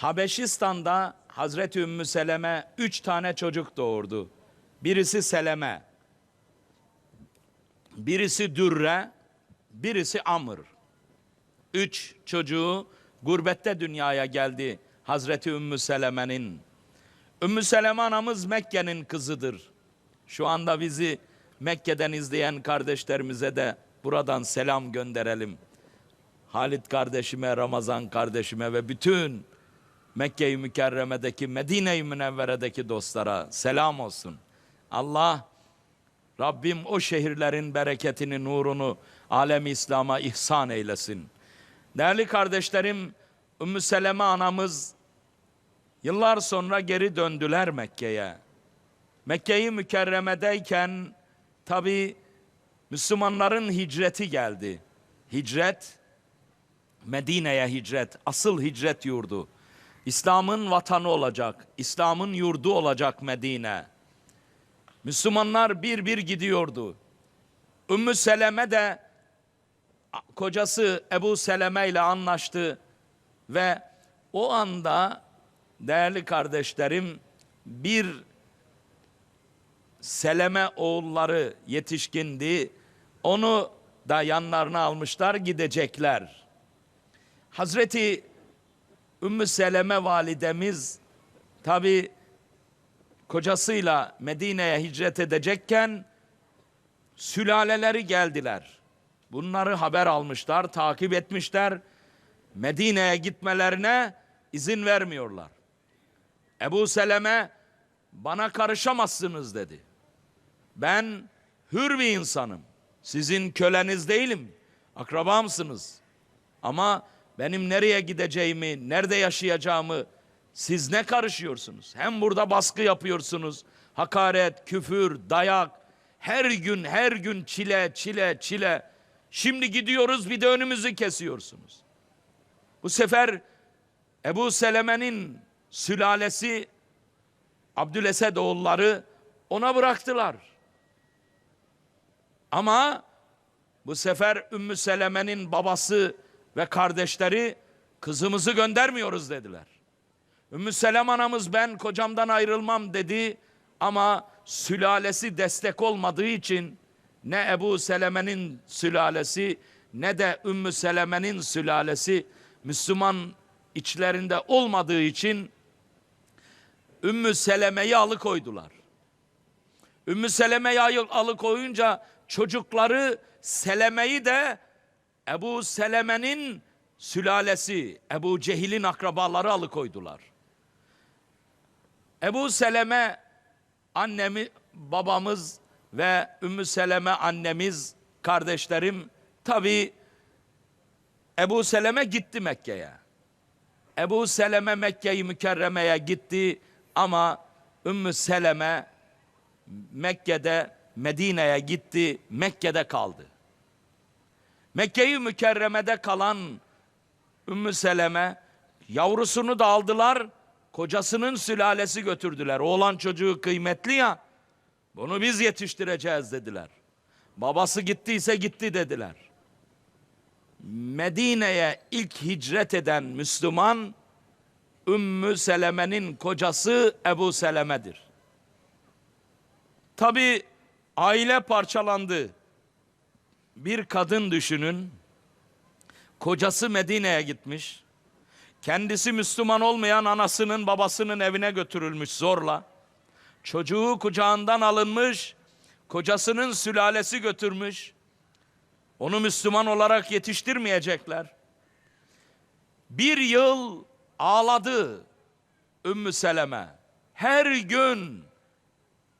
Habeşistan'da Hazreti Ümmü Seleme üç tane çocuk doğurdu. Birisi Seleme, birisi Dürre, birisi Amr. Üç çocuğu gurbette dünyaya geldi Hazreti Ümmü Seleme'nin. Ümmü Seleme anamız Mekke'nin kızıdır. Şu anda bizi Mekke'den izleyen kardeşlerimize de buradan selam gönderelim. Halit kardeşime, Ramazan kardeşime ve bütün Mekke-i Mükerreme'deki, Medine-i Münevvere'deki dostlara selam olsun. Allah Rabbim o şehirlerin bereketini, nurunu alem İslam'a ihsan eylesin. Değerli kardeşlerim, Ümmü Seleme anamız yıllar sonra geri döndüler Mekke'ye. Mekke-i Mükerreme'deyken tabi Müslümanların hicreti geldi. Hicret, Medine'ye hicret, asıl hicret yurdu. İslam'ın vatanı olacak, İslam'ın yurdu olacak Medine. Müslümanlar bir bir gidiyordu. Ümmü Seleme de kocası Ebu Seleme ile anlaştı ve o anda değerli kardeşlerim bir Seleme oğulları yetişkindi. Onu da yanlarına almışlar gidecekler. Hazreti Ümmü Seleme validemiz tabi kocasıyla Medine'ye hicret edecekken sülaleleri geldiler. Bunları haber almışlar, takip etmişler. Medine'ye gitmelerine izin vermiyorlar. Ebu Seleme bana karışamazsınız dedi. Ben hür bir insanım. Sizin köleniz değilim. Akrabamsınız. Ama benim nereye gideceğimi, nerede yaşayacağımı siz ne karışıyorsunuz? Hem burada baskı yapıyorsunuz. Hakaret, küfür, dayak. Her gün, her gün çile, çile, çile. Şimdi gidiyoruz bir de önümüzü kesiyorsunuz. Bu sefer Ebu Seleme'nin sülalesi Abdülesed oğulları ona bıraktılar. Ama bu sefer Ümmü Seleme'nin babası ve kardeşleri kızımızı göndermiyoruz dediler. Ümmü Seleme anamız ben kocamdan ayrılmam dedi ama sülalesi destek olmadığı için ne Ebu Seleme'nin sülalesi ne de Ümmü Seleme'nin sülalesi Müslüman içlerinde olmadığı için Ümmü Seleme'yi alıkoydular. Ümmü Seleme'yi alıkoyunca çocukları Seleme'yi de Ebu Seleme'nin sülalesi, Ebu Cehil'in akrabaları alıkoydular. Ebu Seleme annemi, babamız ve Ümmü Seleme annemiz, kardeşlerim tabi Ebu Seleme gitti Mekke'ye. Ebu Seleme Mekke'yi mükerremeye gitti ama Ümmü Seleme Mekke'de Medine'ye gitti, Mekke'de kaldı. Mekke'yi mükerremede kalan Ümmü Seleme yavrusunu da aldılar, kocasının sülalesi götürdüler. Oğlan çocuğu kıymetli ya, bunu biz yetiştireceğiz dediler. Babası gittiyse gitti dediler. Medine'ye ilk hicret eden Müslüman Ümmü Seleme'nin kocası Ebu Seleme'dir. Tabi aile parçalandı. Bir kadın düşünün. Kocası Medine'ye gitmiş. Kendisi Müslüman olmayan anasının babasının evine götürülmüş zorla. Çocuğu kucağından alınmış. Kocasının sülalesi götürmüş. Onu Müslüman olarak yetiştirmeyecekler. Bir yıl ağladı Ümmü Seleme. Her gün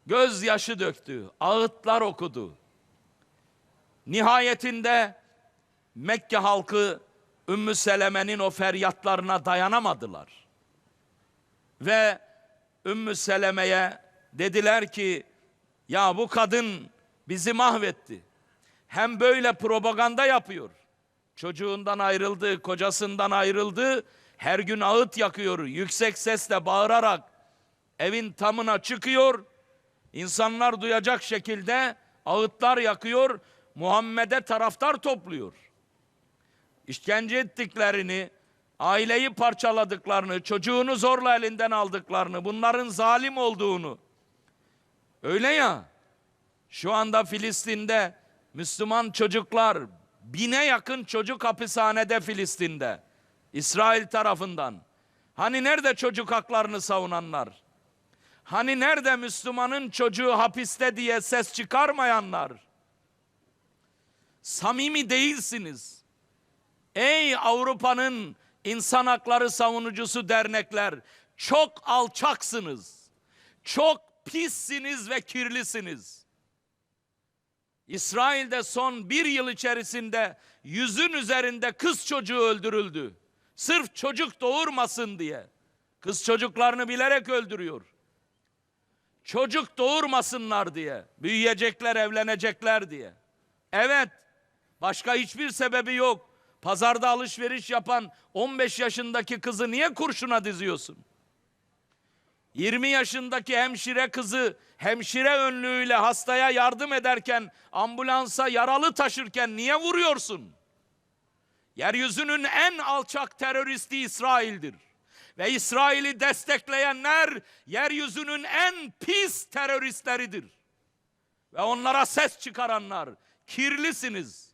gözyaşı döktü, ağıtlar okudu. Nihayetinde Mekke halkı Ümmü Seleme'nin o feryatlarına dayanamadılar. Ve Ümmü Seleme'ye dediler ki ya bu kadın bizi mahvetti. Hem böyle propaganda yapıyor. Çocuğundan ayrıldı, kocasından ayrıldı. Her gün ağıt yakıyor, yüksek sesle bağırarak evin tamına çıkıyor. İnsanlar duyacak şekilde ağıtlar yakıyor. Muhammed'e taraftar topluyor. İşkence ettiklerini, aileyi parçaladıklarını, çocuğunu zorla elinden aldıklarını, bunların zalim olduğunu. Öyle ya. Şu anda Filistin'de Müslüman çocuklar bine yakın çocuk hapishanede Filistin'de. İsrail tarafından. Hani nerede çocuk haklarını savunanlar? Hani nerede Müslümanın çocuğu hapiste diye ses çıkarmayanlar? Samimi değilsiniz. Ey Avrupa'nın insan hakları savunucusu dernekler, çok alçaksınız. Çok pissiniz ve kirlisiniz. İsrail'de son bir yıl içerisinde yüzün üzerinde kız çocuğu öldürüldü. Sırf çocuk doğurmasın diye. Kız çocuklarını bilerek öldürüyor. Çocuk doğurmasınlar diye. Büyüyecekler, evlenecekler diye. Evet, başka hiçbir sebebi yok. Pazarda alışveriş yapan 15 yaşındaki kızı niye kurşuna diziyorsun? 20 yaşındaki hemşire kızı hemşire önlüğüyle hastaya yardım ederken ambulansa yaralı taşırken niye vuruyorsun? Yeryüzünün en alçak teröristi İsrail'dir. Ve İsrail'i destekleyenler yeryüzünün en pis teröristleridir. Ve onlara ses çıkaranlar kirlisiniz,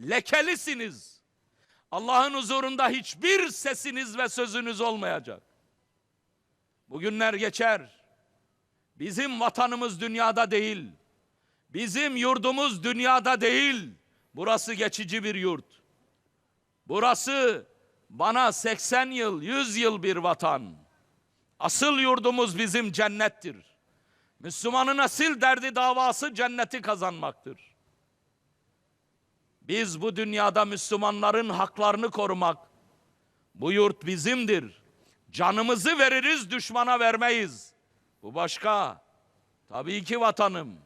lekelisiniz. Allah'ın huzurunda hiçbir sesiniz ve sözünüz olmayacak. Bugünler geçer. Bizim vatanımız dünyada değil. Bizim yurdumuz dünyada değil. Burası geçici bir yurt. Burası bana 80 yıl, 100 yıl bir vatan. Asıl yurdumuz bizim cennettir. Müslümanın asıl derdi davası cenneti kazanmaktır. Biz bu dünyada Müslümanların haklarını korumak, bu yurt bizimdir. Canımızı veririz, düşmana vermeyiz. Bu başka. Tabii ki vatanım.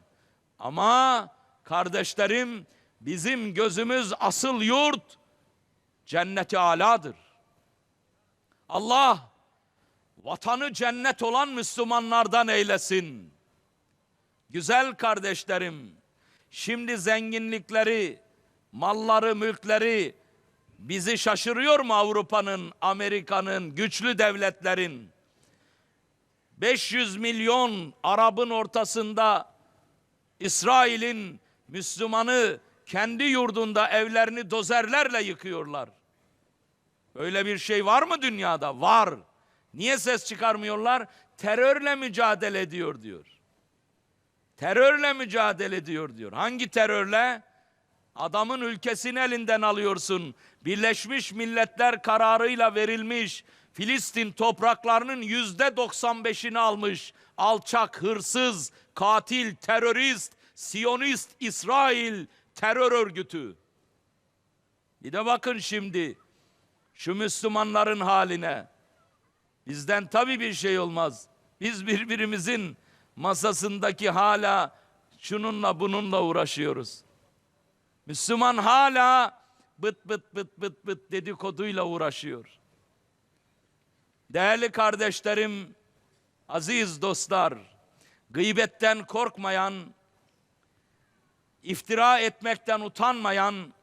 Ama kardeşlerim bizim gözümüz asıl yurt cenneti aladır. Allah vatanı cennet olan Müslümanlardan eylesin. Güzel kardeşlerim, şimdi zenginlikleri, malları, mülkleri bizi şaşırıyor mu Avrupa'nın, Amerika'nın, güçlü devletlerin? 500 milyon Arap'ın ortasında İsrail'in Müslümanı kendi yurdunda evlerini dozerlerle yıkıyorlar. Böyle bir şey var mı dünyada? Var. Niye ses çıkarmıyorlar? Terörle mücadele ediyor diyor. Terörle mücadele ediyor diyor. Hangi terörle? Adamın ülkesini elinden alıyorsun. Birleşmiş Milletler kararıyla verilmiş Filistin topraklarının yüzde 95'ini almış. Alçak, hırsız, katil, terörist, Siyonist İsrail terör örgütü. Bir de bakın şimdi şu Müslümanların haline. Bizden tabii bir şey olmaz. Biz birbirimizin masasındaki hala şununla bununla uğraşıyoruz. Müslüman hala bıt bıt bıt bıt bıt dedikoduyla uğraşıyor. Değerli kardeşlerim, aziz dostlar, gıybetten korkmayan, iftira etmekten utanmayan,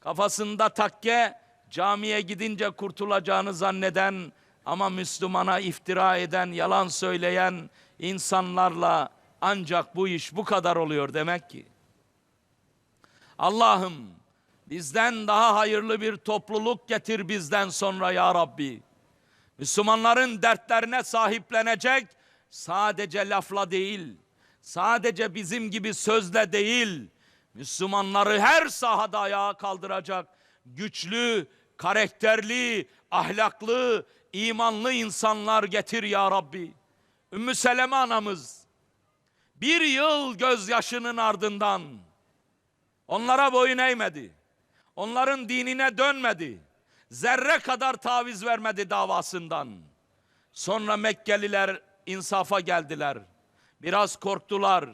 kafasında takke, camiye gidince kurtulacağını zanneden ama Müslümana iftira eden, yalan söyleyen insanlarla ancak bu iş bu kadar oluyor demek ki. Allah'ım bizden daha hayırlı bir topluluk getir bizden sonra ya Rabbi. Müslümanların dertlerine sahiplenecek sadece lafla değil, sadece bizim gibi sözle değil, Müslümanları her sahada ayağa kaldıracak güçlü, karakterli, ahlaklı, imanlı insanlar getir ya Rabbi. Ümmü Seleme anamız bir yıl gözyaşının ardından onlara boyun eğmedi. Onların dinine dönmedi. Zerre kadar taviz vermedi davasından. Sonra Mekkeliler insafa geldiler. Biraz korktular.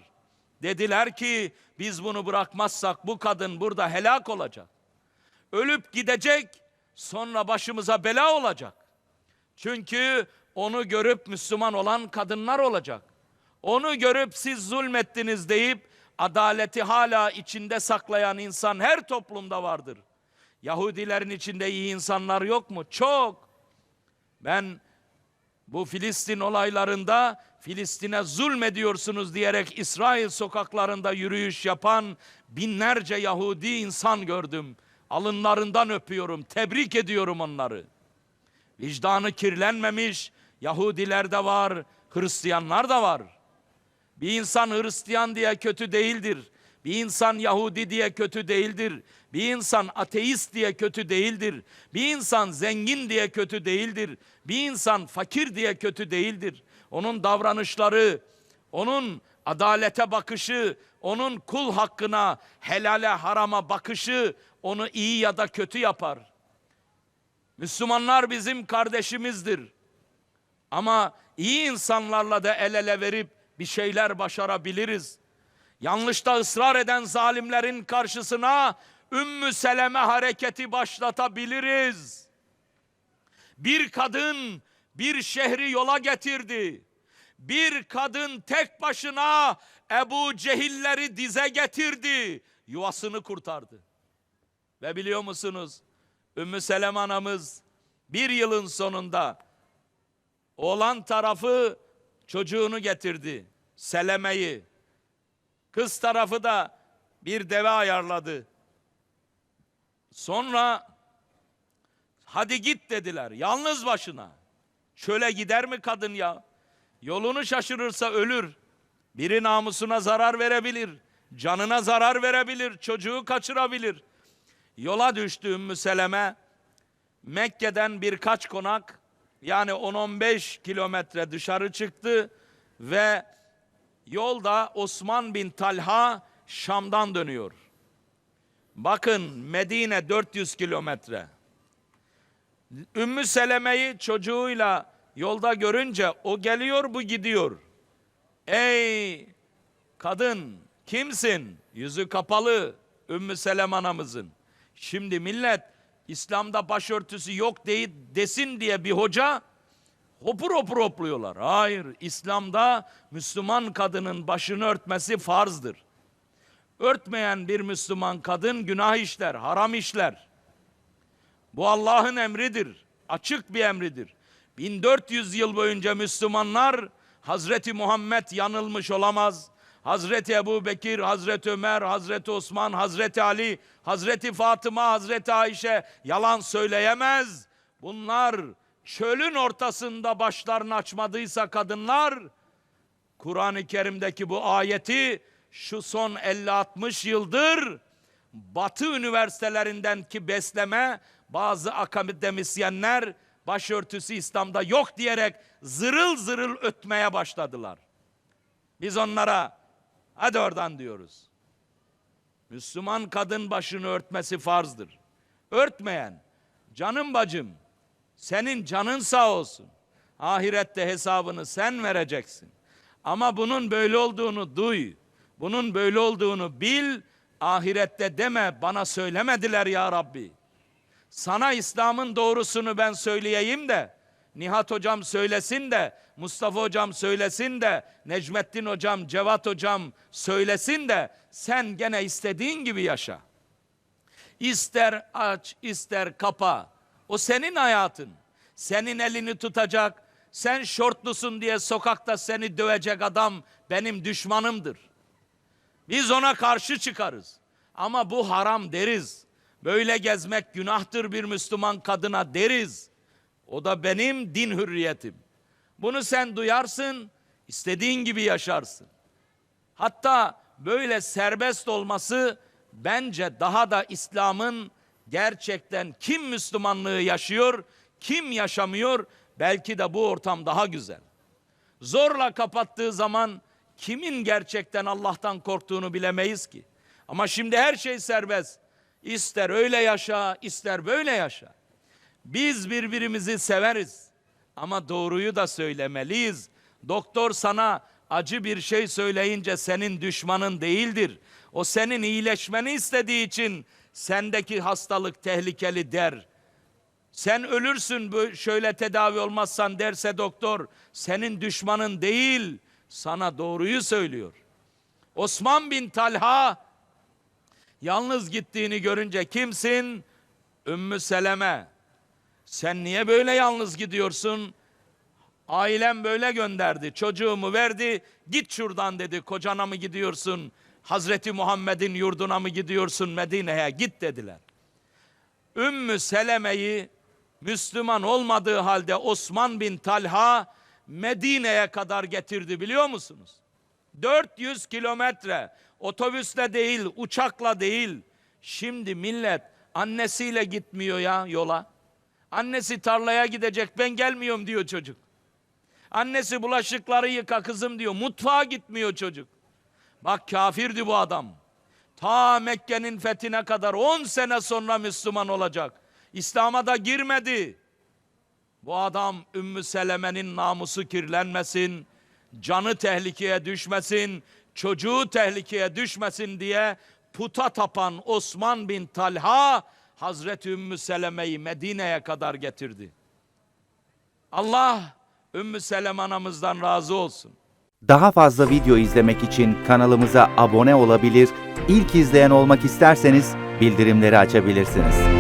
Dediler ki biz bunu bırakmazsak bu kadın burada helak olacak. Ölüp gidecek sonra başımıza bela olacak. Çünkü onu görüp Müslüman olan kadınlar olacak. Onu görüp siz zulmettiniz deyip adaleti hala içinde saklayan insan her toplumda vardır. Yahudilerin içinde iyi insanlar yok mu? Çok. Ben bu Filistin olaylarında Filistin'e zulmediyorsunuz diyerek İsrail sokaklarında yürüyüş yapan binlerce Yahudi insan gördüm. Alınlarından öpüyorum, tebrik ediyorum onları. Vicdanı kirlenmemiş Yahudiler de var, Hristiyanlar da var. Bir insan Hristiyan diye kötü değildir. Bir insan Yahudi diye kötü değildir. Bir insan ateist diye kötü değildir. Bir insan zengin diye kötü değildir. Bir insan fakir diye kötü değildir. Onun davranışları, onun adalete bakışı, onun kul hakkına, helale harama bakışı onu iyi ya da kötü yapar. Müslümanlar bizim kardeşimizdir. Ama iyi insanlarla da el ele verip bir şeyler başarabiliriz. Yanlışta ısrar eden zalimlerin karşısına Ümmü Seleme hareketi başlatabiliriz. Bir kadın bir şehri yola getirdi. Bir kadın tek başına Ebu Cehilleri dize getirdi. Yuvasını kurtardı. Ve biliyor musunuz? Ümmü Seleme anamız bir yılın sonunda oğlan tarafı çocuğunu getirdi. Seleme'yi. Kız tarafı da bir deve ayarladı. Sonra hadi git dediler yalnız başına. Çöle gider mi kadın ya? Yolunu şaşırırsa ölür. Biri namusuna zarar verebilir. Canına zarar verebilir. Çocuğu kaçırabilir. Yola düştü Ümmü Seleme. Mekke'den birkaç konak yani 10-15 kilometre dışarı çıktı ve yolda Osman bin Talha Şam'dan dönüyor. Bakın Medine 400 kilometre. Ümmü Seleme'yi çocuğuyla yolda görünce o geliyor bu gidiyor. Ey kadın kimsin? Yüzü kapalı Ümmü Seleme anamızın. Şimdi millet İslam'da başörtüsü yok değil desin diye bir hoca hopur hopur hopluyorlar. Hayır İslam'da Müslüman kadının başını örtmesi farzdır. Örtmeyen bir Müslüman kadın günah işler, haram işler. Bu Allah'ın emridir. Açık bir emridir. 1400 yıl boyunca Müslümanlar Hazreti Muhammed yanılmış olamaz. Hazreti Ebu Bekir, Hazreti Ömer, Hazreti Osman, Hazreti Ali, Hazreti Fatıma, Hazreti Ayşe yalan söyleyemez. Bunlar çölün ortasında başlarını açmadıysa kadınlar Kur'an-ı Kerim'deki bu ayeti şu son 50-60 yıldır Batı üniversitelerinden ki besleme bazı akademisyenler başörtüsü İslam'da yok diyerek zırıl zırıl ötmeye başladılar. Biz onlara hadi oradan diyoruz. Müslüman kadın başını örtmesi farzdır. Örtmeyen canım bacım senin canın sağ olsun. Ahirette hesabını sen vereceksin. Ama bunun böyle olduğunu duy. Bunun böyle olduğunu bil. Ahirette deme bana söylemediler ya Rabbi. Sana İslam'ın doğrusunu ben söyleyeyim de Nihat hocam söylesin de Mustafa hocam söylesin de Necmettin hocam, Cevat hocam söylesin de sen gene istediğin gibi yaşa. İster aç, ister kapa. O senin hayatın. Senin elini tutacak. Sen şortlusun diye sokakta seni dövecek adam benim düşmanımdır. Biz ona karşı çıkarız. Ama bu haram deriz. Böyle gezmek günahtır bir Müslüman kadına deriz. O da benim din hürriyetim. Bunu sen duyarsın, istediğin gibi yaşarsın. Hatta böyle serbest olması bence daha da İslam'ın gerçekten kim Müslümanlığı yaşıyor, kim yaşamıyor belki de bu ortam daha güzel. Zorla kapattığı zaman kimin gerçekten Allah'tan korktuğunu bilemeyiz ki. Ama şimdi her şey serbest. İster öyle yaşa, ister böyle yaşa. Biz birbirimizi severiz. Ama doğruyu da söylemeliyiz. Doktor sana acı bir şey söyleyince senin düşmanın değildir. O senin iyileşmeni istediği için sendeki hastalık tehlikeli der. Sen ölürsün şöyle tedavi olmazsan derse doktor senin düşmanın değil sana doğruyu söylüyor. Osman bin Talha yalnız gittiğini görünce kimsin? Ümmü Seleme sen niye böyle yalnız gidiyorsun? Ailem böyle gönderdi. Çocuğumu verdi. Git şuradan dedi. Kocana mı gidiyorsun? Hazreti Muhammed'in yurduna mı gidiyorsun? Medine'ye git dediler. Ümmü Seleme'yi Müslüman olmadığı halde Osman bin Talha Medine'ye kadar getirdi biliyor musunuz? 400 kilometre otobüsle değil, uçakla değil. Şimdi millet annesiyle gitmiyor ya yola. Annesi tarlaya gidecek ben gelmiyorum diyor çocuk. Annesi bulaşıkları yıka kızım diyor. Mutfağa gitmiyor çocuk. Bak kafirdi bu adam. Ta Mekke'nin fethine kadar 10 sene sonra Müslüman olacak. İslam'a da girmedi. Bu adam Ümmü Seleme'nin namusu kirlenmesin, canı tehlikeye düşmesin, çocuğu tehlikeye düşmesin diye puta tapan Osman bin Talha Hazreti Ümmü Seleme'yi Medine'ye kadar getirdi. Allah Ümmü Seleme anamızdan razı olsun. Daha fazla video izlemek için kanalımıza abone olabilir, ilk izleyen olmak isterseniz bildirimleri açabilirsiniz.